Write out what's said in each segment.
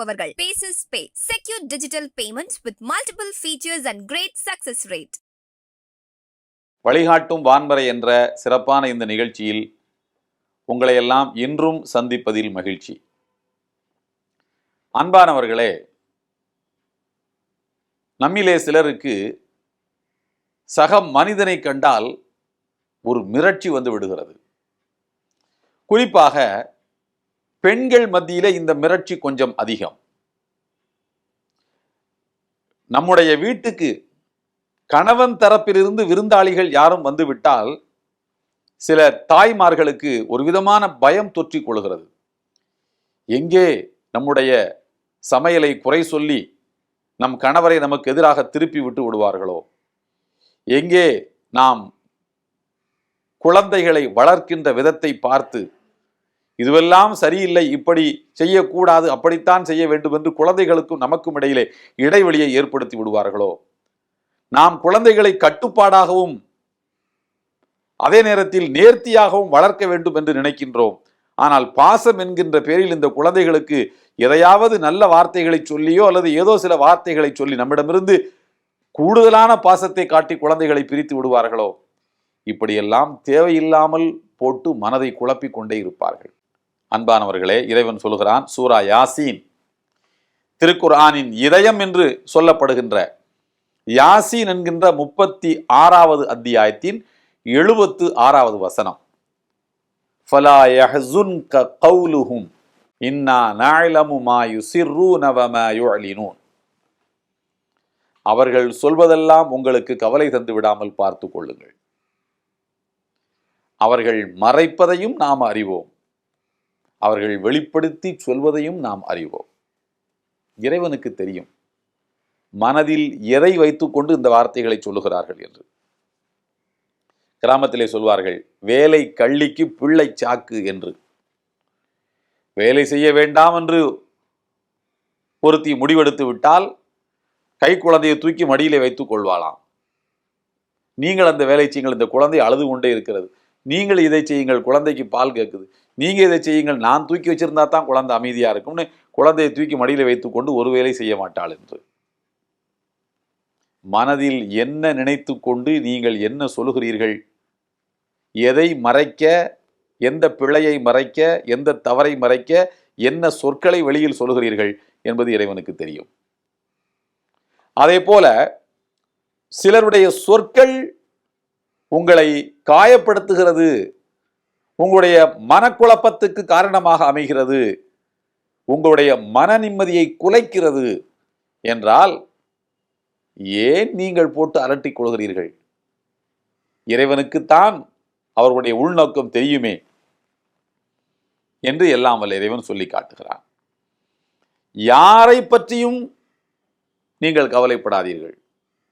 உங்களுக்கு Paces Pay secure digital payments with multiple features and great success rate வழிகாட்டும் வான்மறை என்ற சிறப்பான இந்த நிகழ்ச்சியில் உங்களை எல்லாம் இன்றும் சந்திப்பதில் மகிழ்ச்சி. அன்பானவர்களே நம்மிலே சிலருக்கு சக மனிதனை கண்டால் ஒரு மிரட்சி வந்து விடுகிறது. குறிப்பாக பெண்கள் மத்தியில் இந்த மிரட்சி கொஞ்சம் அதிகம். நம்முடைய வீட்டுக்கு கணவன் தரப்பிலிருந்து விருந்தாளிகள் யாரும் வந்துவிட்டால் சில தாய்மார்களுக்கு ஒரு விதமான பயம் தொற்றிக் கொள்கிறது. எங்கே நம்முடைய சமையலை குறை சொல்லி நம் கணவரை நமக்கு எதிராக திருப்பி விட்டு விடுவார்களோ? எங்கே நாம் குழந்தைகளை வளர்க்கின்ற விதத்தை பார்த்து இதுவெல்லாம் சரியில்லை இப்படி செய்யக்கூடாது அப்படித்தான் செய்ய வேண்டும் என்று குழந்தைகளுக்கும் நமக்கும் இடையிலே இடைவெளியை ஏற்படுத்தி விடுவார்களோ? நாம் குழந்தைகளை கட்டுப்பாடாகவும் அதே நேரத்தில் நேர்த்தியாகவும் வளர்க்க வேண்டும் என்று நினைக்கின்றோம். ஆனால் பாசம் என்கின்ற பேரில் இந்த குழந்தைகளுக்கு எதையாவது நல்ல வார்த்தைகளை சொல்லியோ அல்லது ஏதோ சில வார்த்தைகளை சொல்லி நம்மிடமிருந்து கூடுதலான பாசத்தை காட்டி குழந்தைகளை பிரித்து விடுவார்களோ? இப்படியெல்லாம் தேவையில்லாமல் போட்டு மனதை குழப்பிக் கொண்டே இருப்பார்கள். அன்பானவர்களே இறைவன் சொல்கிறான் சூரா யாசீன். திருக்குர்ஆனின் இதயம் என்று சொல்லப்படுகின்ற யாசீன் என்கின்ற முப்பத்தி ஆறாவது அத்தியாயத்தின் எழுபத்து ஆறாவது வசனம். ஃபலா க கௌலுஹும் இன்னா நஅலமு மா யுசிர்ரூன அவர்கள் சொல்வதெல்லாம் உங்களுக்கு கவலை தந்து விடாமல் பார்த்து கொள்ளுங்கள். அவர்கள் மறைப்பதையும் நாம் அறிவோம். அவர்கள் வெளிப்படுத்தி சொல்வதையும் நாம் அறிவோம். இறைவனுக்கு தெரியும். மனதில் எதை வைத்துக்கொண்டு இந்த வார்த்தைகளை சொல்லுகிறார்கள் என்று. கிராமத்திலே சொல்வார்கள் வேலை கள்ளிக்கு பிள்ளை சாக்கு என்று. வேலை செய்ய வேண்டாம் என்று ஒருத்தி முடிவெடுத்து விட்டால் கை குழந்தையை தூக்கி மடியிலே வைத்துக் கொள்வாளாம். நீங்கள் அந்த வேலை செய்யுங்கள் இந்த குழந்தை அழுது கொண்டே இருக்கிறது. நீங்கள் இதை செய்யுங்கள் குழந்தைக்கு பால் கேட்குது. நீங்கள் இதை செய்யுங்கள் நான் தூக்கி வச்சிருந்தா தான் குழந்தை அமைதியாக இருக்கும்னு குழந்தையை தூக்கி மடியில வைத்துக்கொண்டு ஒரு வேலை செய்ய மாட்டாள் என்று. மனதில் என்ன நினைத்து கொண்டு நீங்கள் என்ன சொல்லுகிறீர்கள்? எதை மறைக்க எந்த பிழையை மறைக்க எந்த தவறை மறைக்க என்ன சொற்களை வெளியில் சொல்லுகிறீர்கள் என்பது இறைவனுக்கு தெரியும். அதே போல சிலருடைய சொற்கள் உங்களை காயப்படுத்துகிறது. உங்களுடைய மனக்குழப்பத்துக்கு காரணமாக அமைகிறது. உங்களுடைய மன நிம்மதியை குலைக்கிறது என்றால் ஏன் நீங்கள் போட்டு அரட்டிக் கொள்கிறீர்கள்? இறைவனுக்குத்தான் அவர்களுடைய உள்நோக்கம் தெரியுமே என்று எல்லாம் வல்ல இறைவன் சொல்லி காட்டுகிறான். யாரை பற்றியும் நீங்கள் கவலைப்படாதீர்கள்.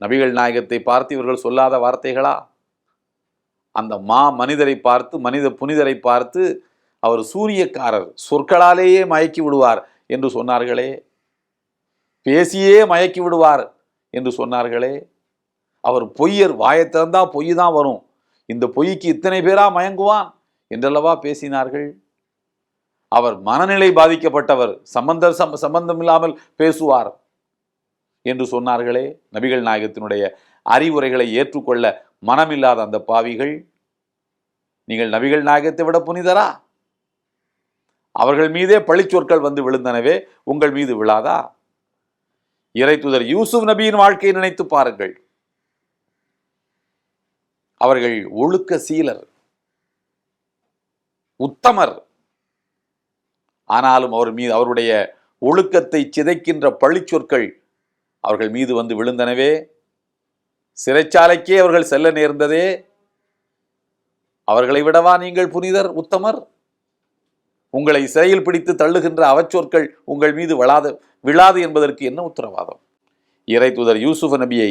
நபிகள் நாயகத்தை பார்த்து இவர்கள் சொல்லாத வார்த்தைகளா? அந்த மா மனிதரை பார்த்து மனித புனிதரை பார்த்து அவர் சூரியக்காரர் சொற்களாலேயே மயக்கி விடுவார் என்று சொன்னார்களே. பேசியே மயக்கி விடுவார் என்று சொன்னார்களே. அவர் பொய்யர் வாயை திறந்தா பொய் தான் வரும். இந்த பொய்க்கு இத்தனை பேரா மயங்குவான் என்றல்லவா பேசினார்கள். அவர் மனநிலை பாதிக்கப்பட்டவர் சம்பந்த சம் சம்பந்தம் இல்லாமல் பேசுவார் என்று சொன்னார்களே. நபிகள் நாயகத்தினுடைய அறிவுரைகளை ஏற்றுக்கொள்ள மனமில்லாத அந்த பாவிகள் நீங்கள் நபிகள் நாயகத்தை விட புனிதரா? அவர்கள் மீதே பழிச்சொற்கள் வந்து விழுந்தனவே உங்கள் மீது விழாதா? இறை தூதர் யூசுப் நபியின் வாழ்க்கையை நினைத்து பாருங்கள். அவர்கள் ஒழுக்க சீலர் உத்தமர். ஆனாலும் அவர் மீது அவருடைய ஒழுக்கத்தை சிதைக்கின்ற பழிச்சொற்கள் அவர்கள் மீது வந்து விழுந்தனவே. சிறைச்சாலைக்கே அவர்கள் செல்ல நேர்ந்ததே. அவர்களை விடவா நீங்கள் புனிதர் உத்தமர்? உங்களை சிறையில் பிடித்து தள்ளுகின்ற அவச்சொற்கள் உங்கள் மீது விழாது விழாது என்பதற்கு என்ன உத்தரவாதம்? இறை தூதர் யூசுப் நபியை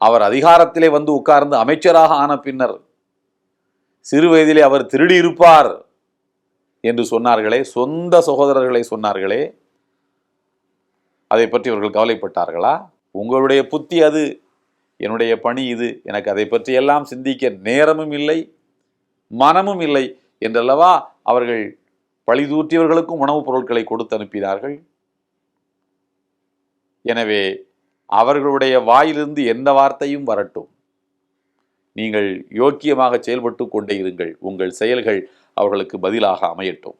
அவர் அதிகாரத்திலே வந்து உட்கார்ந்து அமைச்சராக ஆன பின்னர் சிறு வயதிலே அவர் திருடியிருப்பார் என்று சொன்னார்களே சொந்த சகோதரர்களை சொன்னார்களே அதை பற்றி அவர்கள் கவலைப்பட்டார்களா? உங்களுடைய புத்தி அது. என்னுடைய பணி இது. எனக்கு அதை பற்றியெல்லாம் சிந்திக்க நேரமும் இல்லை மனமும் இல்லை என்றல்லவா அவர்கள் பழிதூற்றியவர்களுக்கும் உணவுப் பொருட்களை கொடுத்து அனுப்பினார்கள். எனவே அவர்களுடைய வாயிலிருந்து எந்த வார்த்தையும் வரட்டும். நீங்கள் யோக்கியமாக செயல்பட்டு கொண்டே இருங்கள். உங்கள் செயல்கள் அவர்களுக்கு பதிலாக அமையட்டும்.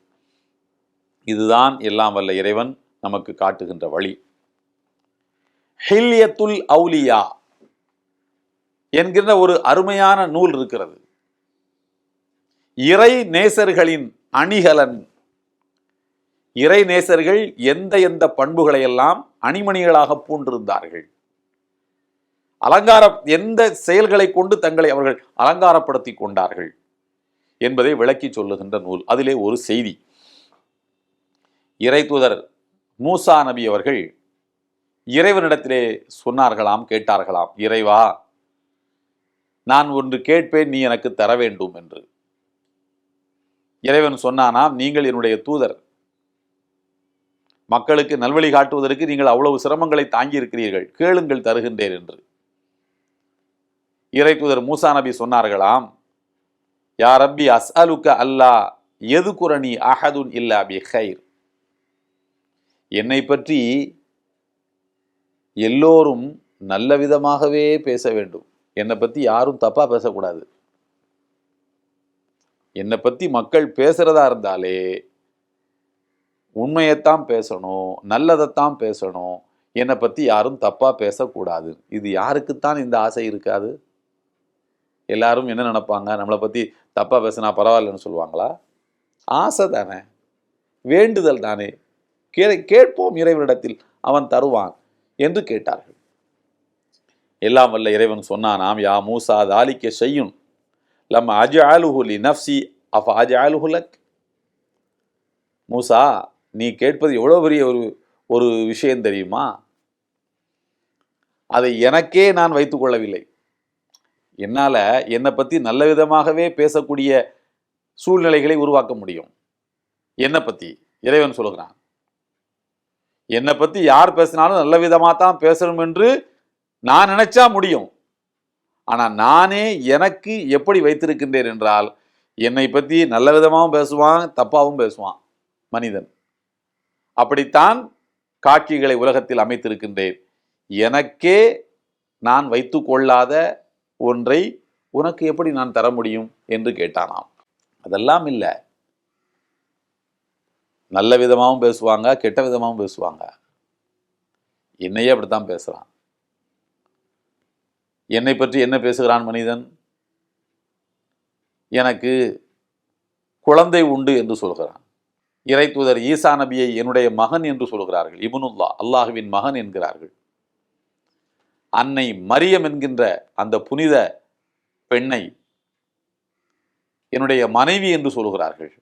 இதுதான் எல்லாம் வல்ல இறைவன் நமக்கு காட்டுகின்ற வழி. ஹில்யத்துல் அவுலியா. என்கின்ற ஒரு அருமையான நூல் இருக்கிறது. இறை நேசர்களின் அணிகலன். இறை நேசர்கள் எந்த எந்த பண்புகளை எல்லாம் அணிமணிகளாக பூண்டிருந்தார்கள். அலங்காரம் எந்த செயல்களை கொண்டு தங்களை அவர்கள் அலங்காரப்படுத்தி கொண்டார்கள் என்பதை விளக்கி சொல்லுகின்ற நூல். அதிலே ஒரு செய்தி. இறை தூதர் மூசா நபி அவர்கள் இறைவனிடத்திலே சொன்னார்களாம் கேட்டார்களாம் இறைவா நான் ஒன்று கேட்பேன் நீ எனக்கு தர வேண்டும் என்று. இறைவன் சொன்னானாம் நீங்கள் என்னுடைய தூதர். மக்களுக்கு நல்வழி காட்டுவதற்கு நீங்கள் அவ்வளவு சிரமங்களை தாங்கி இருக்கிறீர்கள் கேளுங்கள் தருகின்றேன் என்று. இறை தூதர் மூசா நபி சொன்னார்களாம் யா ரப்பி அஸ்அலுக்க அல்லா எது குரணி அஹதுன் இல்லா பி ஹைர் என்னை பற்றி எல்லோரும் நல்ல விதமாகவே பேச வேண்டும். என்னை பற்றி யாரும் தப்பாக பேசக்கூடாது. என்னை பற்றி மக்கள் பேசுகிறதா இருந்தாலே உண்மையைத்தான் பேசணும் நல்லதைத்தான் பேசணும் என்னை பற்றி யாரும் தப்பாக பேசக்கூடாது. இது யாருக்குத்தான் இந்த ஆசை இருக்காது? எல்லாரும் என்ன நினைப்பாங்க? நம்மளை பற்றி தப்பாக பேசினா பரவாயில்லன்னு சொல்லுவாங்களா? ஆசை தானே. வேண்டுதல் தானே. கே கேட்போம் இறைவனிடத்தில் அவன் தருவான் என்று கேட்டார்கள். எல்லாம் வல்ல இறைவன் சொன்னானாம் யா மூசா தாலிக்க செய்யும் லம் அஜாலுஹு ஆலுஹுலி நஃப்சி அஃப் அஜாலுஹு ஆலுஹுலக் மூசா நீ கேட்பது எவ்வளோ பெரிய ஒரு ஒரு விஷயம் தெரியுமா? அதை எனக்கே நான் வைத்துக்கொள்ளவில்லை என்னால் என்னை பற்றி நல்ல விதமாகவே பேசக்கூடிய சூழ்நிலைகளை உருவாக்க முடியும். என்னை பற்றி இறைவன் சொல்கிறான் என்னை பற்றி யார் பேசினாலும் நல்ல விதமாக தான் பேசணும் என்று நான் நினைச்சா முடியும். ஆனால் நானே எனக்கு எப்படி வைத்திருக்கின்றேன் என்றால் என்னை பற்றி நல்ல விதமாகவும் பேசுவான் தப்பாகவும் பேசுவான் மனிதன். அப்படித்தான் காட்சிகளை உலகத்தில் அமைத்திருக்கின்றேன். எனக்கே நான் வைத்து கொள்ளாத ஒன்றை உனக்கு எப்படி நான் தர முடியும் என்று கேட்டானாம். அதெல்லாம் இல்லை. நல்ல விதமாகவும் பேசுவாங்க கெட்ட விதமாகவும் பேசுவாங்க. என்னையே அப்படித்தான் பேசுகிறான் என்னை பற்றி என்ன பேசுகிறான் மனிதன்? எனக்கு குழந்தை உண்டு என்று சொல்கிறான். இறை தூதர் ஈசா நபியை என்னுடைய மகன் என்று சொல்கிறார்கள். இபுனுல்லா அல்லாஹுவின் மகன் என்கிறார்கள். அன்னை மரியம் என்கின்ற அந்த புனித பெண்ணை என்னுடைய மனைவி என்று சொல்கிறார்கள்.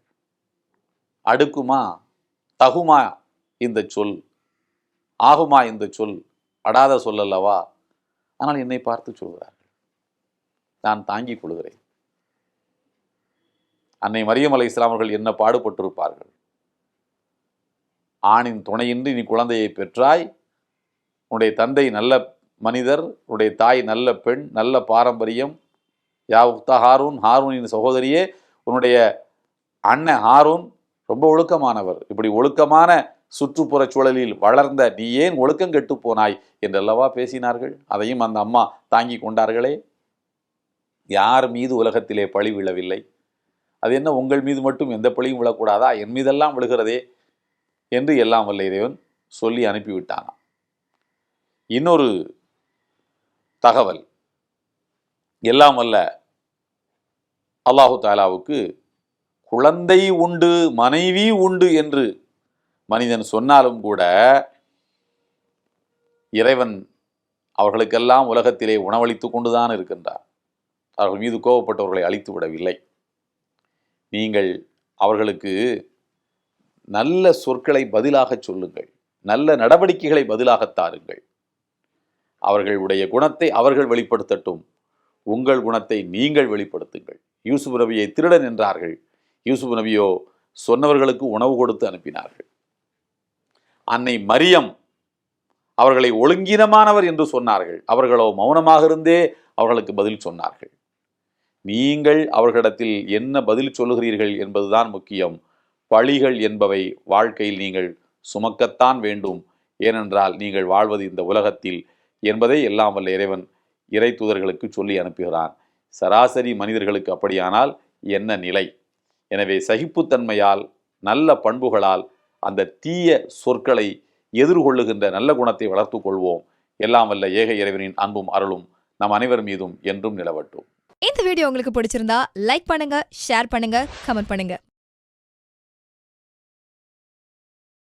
அடுக்குமா தகுமா இந்த சொல் ஆகுமா இந்த சொல் அடாத சொல்லல்லவா? ஆனால் என்னை பார்த்து சொல்கிறார்கள். நான் தாங்கிக் கொள்கிறேன். அன்னை மரியம் அலை இஸ்லாமர்கள் என்ன பாடுபட்டிருப்பார்கள்? ஆணின் துணையின்றி நீ குழந்தையை பெற்றாய். உன்னுடைய தந்தை நல்ல மனிதர் உன்னுடைய தாய் நல்ல பெண் நல்ல பாரம்பரியம். யா உக்தா ஹாரூன் ஹாரூனின் சகோதரியே உன்னுடைய அண்ணன் ஹாரூன் ரொம்ப ஒழுக்கமானவர். இப்படி ஒழுக்கமான சுற்றுப்புற சூழலில் வளர்ந்த நீ ஏன் ஒழுக்கம் கெட்டு போனாய்? என்றல்லவா பேசினார்கள்? அதையும் அந்த அம்மா தாங்கி கொண்டார்களே. யார் மீது உலகத்திலே பழி விழவில்லை? அது என்ன உங்கள் மீது மட்டும் எந்த பழியும் விழக்கூடாதா? என் மீதெல்லாம் விழுகிறதே என்று எல்லாம் வல்ல இறைவன் சொல்லி அனுப்பிவிட்டானா இன்னொரு தகவல். எல்லாம் வல்ல அல்லாஹு தாலாவுக்கு குழந்தை உண்டு மனைவி உண்டு என்று மனிதன் சொன்னாலும் கூட இறைவன் அவர்களுக்கெல்லாம் உலகத்திலே உணவளித்து கொண்டுதான் இருக்கின்றார். அவர்கள் மீது கோபப்பட்டவர்களை அழித்து விடவில்லை. நீங்கள் அவர்களுக்கு நல்ல சொற்களை பதிலாக சொல்லுங்கள். நல்ல நடவடிக்கைகளை பதிலாக தாருங்கள். அவர்களுடைய குணத்தை அவர்கள் வெளிப்படுத்தட்டும். உங்கள் குணத்தை நீங்கள் வெளிப்படுத்துங்கள். யூசுப் நபியை திருடன் என்றார்கள். யூசுப் நபியோ சொன்னவர்களுக்கு உணவு கொடுத்து அனுப்பினார்கள். அன்னை மரியம் அவர்களை ஒழுங்கினமானவர் என்று சொன்னார்கள். அவர்களோ மௌனமாக இருந்தே அவர்களுக்கு பதில் சொன்னார்கள். நீங்கள் அவர்களிடத்தில் என்ன பதில் சொல்லுகிறீர்கள் என்பதுதான் முக்கியம். பழிகள் என்பவை வாழ்க்கையில் நீங்கள் சுமக்கத்தான் வேண்டும். ஏனென்றால் நீங்கள் வாழ்வது இந்த உலகத்தில் என்பதை எல்லாம் வல்ல இறைவன் இறை தூதர்களுக்கு சொல்லி அனுப்புகிறான். சராசரி மனிதர்களுக்கு அப்படியானால் என்ன நிலை? எனவே சகிப்புத்தன்மையால் நல்ல பண்புகளால் அந்த தீய சொற்களை எதிர்கொள்ளுகின்ற நல்ல குணத்தை வளர்த்துக் கொள்வோம். எல்லாம் வல்ல ஏக இறைவனின் அன்பும் அருளும் நம் அனைவர் மீதும் என்றும் நிலவட்டும். இந்த வீடியோ உங்களுக்கு பிடிச்சிருந்தா லைக் பண்ணுங்க ஷேர் பண்ணுங்க கமெண்ட் பண்ணுங்க.